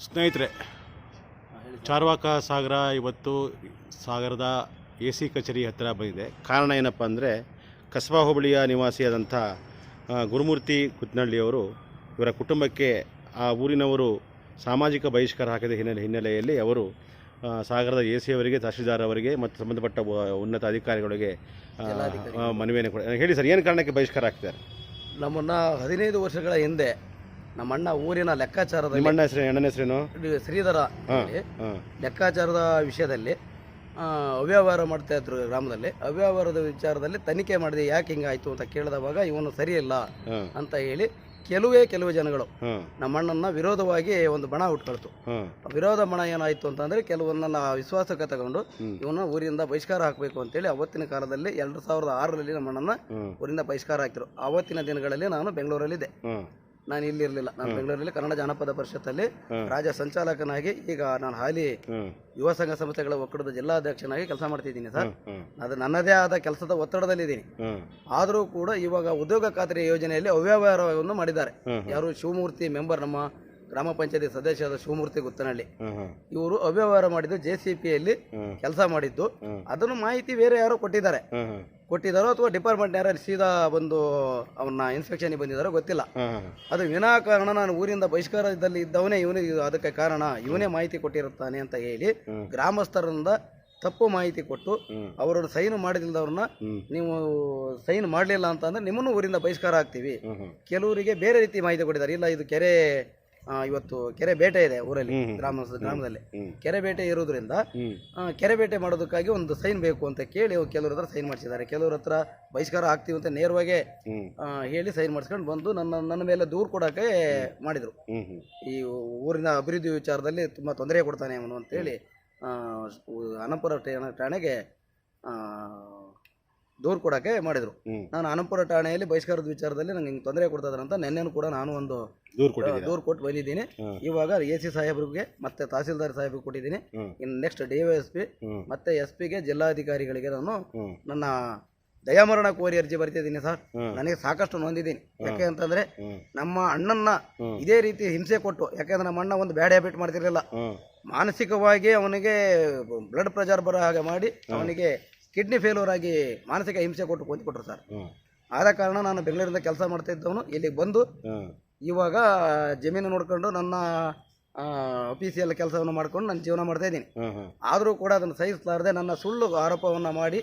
ಸ್ನೇಹಿತರೆ ಚಾರ್ವಾಕ ಸಾಗರ ಇವತ್ತು ಸಾಗರದ ಎ ಸಿ ಕಚೇರಿ ಹತ್ತಿರ ಬಂದಿದೆ. ಕಾರಣ ಏನಪ್ಪ ಅಂದರೆ ಕಸಬಾ ಹೋಬಳಿಯ ನಿವಾಸಿಯಾದಂಥ ಗುರುಮೂರ್ತಿ ಕುತ್ನಳ್ಳಿಯವರು ಇವರ ಕುಟುಂಬಕ್ಕೆ ಆ ಊರಿನವರು ಸಾಮಾಜಿಕ ಬಹಿಷ್ಕಾರ ಹಾಕಿದ ಹಿನ್ನೆಲೆ ಹಿನ್ನೆಲೆಯಲ್ಲಿ ಅವರು ಸಾಗರದ ಎ ಸಿ ಅವರಿಗೆ ತಹಶೀಲ್ದಾರ್ ಅವರಿಗೆ ಮತ್ತು ಸಂಬಂಧಪಟ್ಟ ಉನ್ನತ ಅಧಿಕಾರಿಗಳಿಗೆ ಮನವಿಯನ್ನು ಕೊಡ ಹೇಳಿ ಸರ್ ಏನು ಕಾರಣಕ್ಕೆ ಬಹಿಷ್ಕಾರ ಹಾಕ್ತಾರೆ ನಮ್ಮನ್ನು ಹದಿನೈದು ವರ್ಷಗಳ ಹಿಂದೆ ಊರಿನ ಲೆಕ್ಕಾಚಾರದ ನಿಮ್ಮ ಅಣ್ಣ ಹೆಸರು ಅಣ್ಣನ ಹೆಸರೇನು? ಶ್ರೀಧರ ಹೇಳಿ ಲೆಕ್ಕಾಚಾರದ ವಿಷಯದಲ್ಲಿ ಆ, ಅವ್ಯವಹಾರ ಮಾಡ್ತಾ ಇದ್ರು ಗ್ರಾಮದಲ್ಲಿ. ಅವ್ಯವಹಾರದ ವಿಚಾರದಲ್ಲಿ ತನಿಖೆ ಮಾಡಿದೆ ಯಾಕೆ ಹಿಂಗಾಯ್ತು ಅಂತ ಕೇಳಿದವಾಗ ಇವನು ಸರಿಯಿಲ್ಲ ಹಾಂ. ಅಂತ ಹೇಳಿ ಕೆಲವೇ ಕೆಲವು ಜನಗಳು ಹಾಂ. ನಮ್ಮಣ್ಣನ ವಿರೋಧವಾಗಿ ಒಂದು ಬಣ ಉಟ್ಕೊಳ್ತು. ಹಾಂ. ವಿರೋಧ ಬಣ ಏನಾಯ್ತು ಅಂತಂದ್ರೆ ಕೆಲವನ್ನ ವಿಶ್ವಾಸಕ್ಕೆ ತಗೊಂಡು ಇವನ್ನ ಇವನು ಊರಿಂದ ಬಹಿಷ್ಕಾರ ಹಾಕಬೇಕು ಅಂತೇಳಿ ಅವತ್ತಿನ ಕಾಲದಲ್ಲಿ ಎರಡು ಸಾವಿರದ ಆರರಲ್ಲಿ ನಮ್ಮಣ್ಣನ ಹ್ಮ್. ಊರಿಂದ ಬಹಿಷ್ಕಾರ ಹಾಕಿದ್ರು. ಅವತ್ತಿನ ದಿನಗಳಲ್ಲಿ ನಾನು ಬೆಂಗಳೂರಲ್ಲಿದ್ದೆ. ಹಾಂ. ನಾನು ಇಲ್ಲಿ ಇರಲಿಲ್ಲ. ನಾನು ಬೆಂಗಳೂರಲ್ಲಿ ಕನ್ನಡ ಜಾನಪದ ಪರಿಷತ್ತಲ್ಲಿ ರಾಜ ರಾಜ್ಯ ಸಂಚಾಲಕನಾಗಿ ಈಗ ನಾನು ಹಾಲಿ ಯುವ ಸಂಘ ಸಂಸ್ಥೆಗಳ ಒಕ್ಕೂಟದ ಜಿಲ್ಲಾಧ್ಯಕ್ಷನಾಗಿ ಕೆಲಸ ಮಾಡ್ತಿದ್ದೀನಿ ಸರ್. ಅದು ನನ್ನದೇ ಆದ ಕೆಲಸದ ಒತ್ತಡದಲ್ಲಿದ್ದೀನಿ. ಇದ್ದೀನಿ ಆದರೂ ಕೂಡ ಇವಾಗ ಉದ್ಯೋಗ ಖಾತ್ರಿ ಯೋಜನೆಯಲ್ಲಿ ಅವ್ಯವಹಾರವನ್ನು ಮಾಡಿದ್ದಾರೆ. ಯಾರು ಶಿವಮೂರ್ತಿ ಮೆಂಬರ್ ನಮ್ಮ ಗ್ರಾಮ ಪಂಚಾಯತಿ ಸದಸ್ಯರಾದ ಶಿವಮೂರ್ತಿ ಗುತ್ತನಹಳ್ಳಿ. ಇವರು ಅವ್ಯವಹಾರ ಮಾಡಿದ್ದು ಜೆ ಸಿ ಪಿಯಲ್ಲಿ. ಕೆಲಸ ಮಾಡಿದ್ದು. ಅದನ್ನು ಮಾಹಿತಿ ಬೇರೆ ಯಾರೋ ಕೊಟ್ಟಿದ್ದಾರೆ. ಕೊಟ್ಟಿದ್ದಾರೋ ಅಥವಾ ಡಿಪಾರ್ಟ್ಮೆಂಟ್ ಯಾರು ಸೀದಾ ಬಂದು ಅವನ್ನ ಇನ್ಸ್ಪೆಕ್ಷನ್ ಬಂದಿದ್ದಾರೋ ಗೊತ್ತಿಲ್ಲ. ಅದು ವಿನಾಕಾರಣ ನಾನು ಊರಿಂದ ಬಹಿಷ್ಕಾರದಲ್ಲಿ ಇದ್ದವನೇ ಇವನು ಅದಕ್ಕೆ ಕಾರಣ. ಇವನೇ ಮಾಹಿತಿ ಕೊಟ್ಟಿರುತ್ತಾನೆ ಅಂತ ಹೇಳಿ. ಗ್ರಾಮಸ್ಥರಿಂದ ತಪ್ಪು ಮಾಹಿತಿ ಕೊಟ್ಟು. ಅವರನ್ನು ಸೈನ್ ಮಾಡಿದಿಲ್ಲದವ್ರನ್ನ ಹ್ಮ್. ನೀವು ಸೈನ್ ಮಾಡಲಿಲ್ಲ ಅಂತಂದ್ರೆ ನಿಮ್ಮನ್ನು ಊರಿಂದ ಬಹಿಷ್ಕಾರ ಆಗ್ತೀವಿ. ಕೆಲವರಿಗೆ ಬೇರೆ ರೀತಿ ಮಾಹಿತಿ ಕೊಟ್ಟಿದ್ದಾರೆ. ಇಲ್ಲ ಇದು ಕೆರೆ ಆ, ಇವತ್ತು ಕೆರೆ ಬೇಟೆ ಇದೆ ಊರಲ್ಲಿ. ಗ್ರಾಮ ಗ್ರಾಮದಲ್ಲಿ. ಕೆರೆ ಬೇಟೆ ಇರೋದ್ರಿಂದ ಆ, ಕೆರೆ ಬೇಟೆ ಮಾಡೋದಕ್ಕಾಗಿ ಒಂದು ಸೈನ್ ಬೇಕು ಅಂತ ಕೇಳಿ ಕೆಲವ್ರ ಹತ್ರ ಸೈನ್ ಮಾಡಿಸಿದ್ದಾರೆ. ಕೆಲವ್ರ ಹತ್ರ ಬಹಿಷ್ಕಾರ ಆಗ್ತೀವಿ ಅಂತ ನೇರವಾಗಿ ಆ, ಹೇಳಿ ಸೈನ್ ಮಾಡಿಸ್ಕೊಂಡು ಬಂದು ನನ್ನ ನನ್ನ ಮೇಲೆ ದೂರು ಕೊಡೋಕೆ ಮಾಡಿದರು. ಈ ಊರಿನ ಅಭಿವೃದ್ಧಿ ವಿಚಾರದಲ್ಲಿ ತುಂಬ ತೊಂದರೆ ಕೊಡ್ತಾನೆ ಅವನು ಅಂತೇಳಿ ಅನಂತಪುರ ಠಾಣೆಗೆ ಆ, ದೂರು ಕೊಡೋಕ್ಕೆ ಮಾಡಿದರು. ನಾನು ಅನಂಪುರ ಠಾಣೆಯಲ್ಲಿ ಬಹಿಷ್ಕಾರದ ವಿಚಾರದಲ್ಲಿ ನಂಗೆ ಹಿಂಗೆ ತೊಂದರೆ ಕೊಡ್ತಾ ಅಂತ ನಿನ್ನೆನೂ ಕೂಡ ನಾನು ಒಂದು ದೂರ ಕೊಟ್ಟು ಬಂದಿದ್ದೀನಿ. ಇವಾಗ ಎ ಸಿ ಸಾಹೇಬ್ರಿಗೆ ಮತ್ತೆ ತಹಸೀಲ್ದಾರ್ ಸಾಹೇಬ್ರಿಗೆ ಕೊಟ್ಟಿದ್ದೀನಿ. ಇನ್ನು next D Y S P ಮತ್ತೆ ಎಸ್ ಪಿಗೆ ಜಿಲ್ಲಾಧಿಕಾರಿಗಳಿಗೆ ನಾನು ನನ್ನ ದಯಾಮರಣ ಕೋರಿ ಅರ್ಜಿ ಬರ್ತಿದ್ದೀನಿ ಸರ್. ನನಗೆ ಸಾಕಷ್ಟು ನೊಂದಿದ್ದೀನಿ. ಯಾಕೆ ಅಂತಂದ್ರೆ ನಮ್ಮ ಅಣ್ಣನ್ನ. ಇದೇ ರೀತಿ ಹಿಂಸೆ ಕೊಟ್ಟು ಯಾಕೆಂದ್ರೆ ನಮ್ಮ ಅಣ್ಣ ಒಂದು ಬ್ಯಾಡ್ ಹ್ಯಾಬಿಟ್ ಮಾಡ್ತಿರಲಿಲ್ಲ. ಮಾನಸಿಕವಾಗಿ ಅವನಿಗೆ ಬ್ಲಡ್ ಪ್ರೆಷರ್ ಬರೋ ಹಾಗೆ ಮಾಡಿ ಅವನಿಗೆ ಕಿಡ್ನಿ ಫೇಲ್ಯೂರ್ ಆಗಿ ಮಾನಸಿಕ ಹಿಂಸೆ ಕೊಟ್ಟು ಕೊಂದು ಕೊಟ್ಟರು ಸರ್ ಆದ ಕಾರಣ ನಾನು ಬೆಂಗಳೂರಿಂದ ಕೆಲಸ ಮಾಡ್ತಾ ಇದ್ದವನು ಇಲ್ಲಿಗೆ ಬಂದು ಇವಾಗ ಜಮೀನು ನೋಡ್ಕೊಂಡು ನನ್ನ ಅಫೀಸಿಯಲ್ ಕೆಲಸವನ್ನು ಮಾಡ್ಕೊಂಡು ನಾನು ಜೀವನ ಮಾಡ್ತಾ ಇದ್ದೀನಿ. ಆದರೂ ಕೂಡ ಅದನ್ನು ಸಹಿಸಲಾರದೆ ನನ್ನ ಸುಳ್ಳು ಆರೋಪವನ್ನು ಮಾಡಿ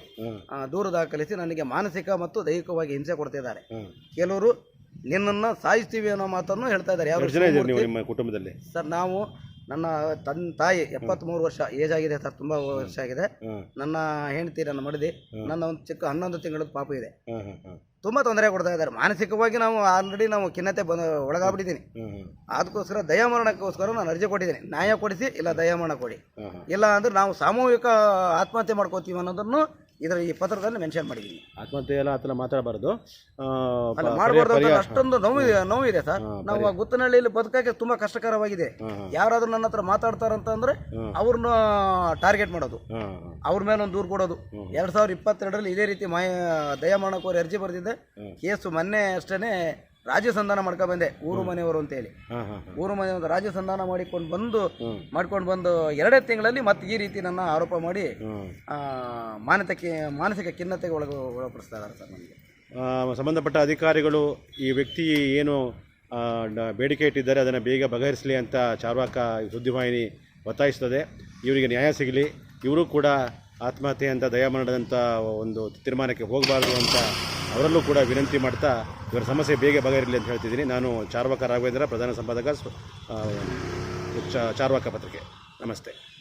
ದೂರು ದಾಖಲಿಸಿ ನನಗೆ ಮಾನಸಿಕ ಮತ್ತು ದೈಹಿಕವಾಗಿ ಹಿಂಸೆ ಕೊಡ್ತಿದ್ದಾರೆ ಕೆಲವರು ನಿನ್ನನ್ನು ಸಾಯಿಸ್ತೀವಿ ಅನ್ನೋ ಮಾತನ್ನು ಹೇಳ್ತಾ ಇದ್ದಾರೆ. ಯಾವ ಕುಟುಂಬದಲ್ಲಿ? ಸರ್ ನಾವು ನನ್ನ ತನ್ ತಾಯಿ ಎಪ್ಪತ್ತ್ಮೂರು ವರ್ಷ ಏಜ್ ಆಗಿದೆ ಸರ್ ತುಂಬ ವರ್ಷ ಆಗಿದೆ. ನನ್ನ ಹೆಂಡತಿ ನನ್ನ ಮಡದಿ ನನ್ನ ಒಂದು ಚಿಕ್ಕ ಹನ್ನೊಂದು ತಿಂಗಳ ಪಾಪು ಇದೆ. ತುಂಬ ತೊಂದರೆ ಕೊಡ್ತಾ ಇದ್ದಾರೆ. ಮಾನಸಿಕವಾಗಿ ನಾವು ಆಲ್ರೆಡಿ ನಾವು ಖಿನ್ನತೆ ಬಂದ ಒಳಗಾಗ್ಬಿಟ್ಟಿದ್ದೀನಿ ಅದಕ್ಕೋಸ್ಕರ ದಯಾಮರಣಕ್ಕೋಸ್ಕರ ನಾನು ಅರ್ಜಿ ಕೊಟ್ಟಿದ್ದೀನಿ ನ್ಯಾಯ ಕೊಡಿಸಿ ಇಲ್ಲ ದಯಾಮರಣ ಕೊಡಿ. ಇಲ್ಲ ಅಂದ್ರೆ ನಾವು ಸಾಮೂಹಿಕ ಆತ್ಮಹತ್ಯೆ ಮಾಡ್ಕೋತೀವಿ ಅನ್ನೋದನ್ನು ಇದರ ಈ ಪತ್ರದಲ್ಲಿ ಮೆನ್ಷನ್ ಮಾಡಿದ್ದೀನಿ. ಆತ್ಮಹತ್ಯೆ ಎಲ್ಲ ಆತರ ಮಾತಾಡಬಾರ್ದು. ಅಲ್ಲ ಮಾಡಬಾರ್ದು ಅಷ್ಟೊಂದು ನೋವು ಅಷ್ಟೊಂದು ನೋವು ಇದೆ ಸರ್. ನಾವು ಆ ಗುತ್ತನಹಳ್ಳಿಯಲ್ಲಿ ಬದುಕಕ್ಕೆ ತುಂಬಾ ಕಷ್ಟಕರವಾಗಿದೆ. ಯಾರಾದ್ರೂ ನನ್ನ ಹತ್ರ ಮಾತಾಡ್ತಾರಂತ ಅಂದ್ರೆ ಅವ್ರನ್ನ ಟಾರ್ಗೆಟ್ ಮಾಡೋದು. ಅವ್ರ ಮೇಲೆ ಒಂದು ದೂರು ಕೊಡೋದು. ಎರಡ್ ಸಾವಿರದ ಇಪ್ಪತ್ತೆರಡರಲ್ಲಿ ಇದೇ ರೀತಿ ಮಾಯ ದಯಾಮರಣ ಕೋರಿ ಅರ್ಜಿ ಬರೆದಿದ್ದೆ. ಕೇಸು ಮೊನ್ನೆ ಅಷ್ಟೇ ರಾಜ್ಯ ಸಂಧಾನ ಮಾಡ್ಕೊಂಡ್ ಬಂದೆ ಊರು ಮನೆಯವರು ಅಂತ ಹೇಳಿ ಊರು ಮನೆ ಒಂದು ರಾಜ್ಯ ಸಂಧಾನ ಮಾಡಿಕೊಂಡು ಬಂದು ಮಾಡ್ಕೊಂಡು ಬಂದು ಎರಡೇ ತಿಂಗಳಲ್ಲಿ ಮತ್ತೆ ಈ ರೀತಿ ನನ್ನ ಆರೋಪ ಮಾಡಿ ಮಾನಸಿಕ ಮಾನಸಿಕ ಖಿನ್ನತೆಗೆ ಒಳಗ ಒಳಪಡಿಸ್ತಾ ಇದ್ದಾರೆ ಸರ್ ನಮಗೆ. ಸಂಬಂಧಪಟ್ಟ ಅಧಿಕಾರಿಗಳು ಈ ವ್ಯಕ್ತಿ ಏನು ಬೇಡಿಕೆ ಇಟ್ಟಿದ್ದಾರೆ ಅದನ್ನು ಬೇಗ ಬಗೆಹರಿಸಲಿ ಅಂತ ಚಾರ್ವಾಕ ಸುದ್ದಿವಾಹಿನಿ ಒತ್ತಾಯಿಸ್ತದೆ. ಇವರಿಗೆ ನ್ಯಾಯ ಸಿಗಲಿ. ಇವರು ಕೂಡ ಆತ್ಮಹತ್ಯೆ ಅಂತ ದಯಾಮರಣದಂಥ ಒಂದು ತೀರ್ಮಾನಕ್ಕೆ ಹೋಗಬಾರ್ದು ಅಂತ ಅವರಲ್ಲೂ ಕೂಡ ವಿನಂತಿ ಮಾಡ್ತಾ ಇವರ ಸಮಸ್ಯೆ ಬೇಗ ಬಗೆಹರಿಲಿ ಅಂತ ಹೇಳ್ತಿದ್ದೀನಿ. ನಾನು ಚಾರ್ವಾಕ ರಾಘವೇಂದ್ರ, ಪ್ರಧಾನ ಸಂಪಾದಕ ಚಾರ್ವಕ ಪತ್ರಿಕೆ. ನಮಸ್ತೆ.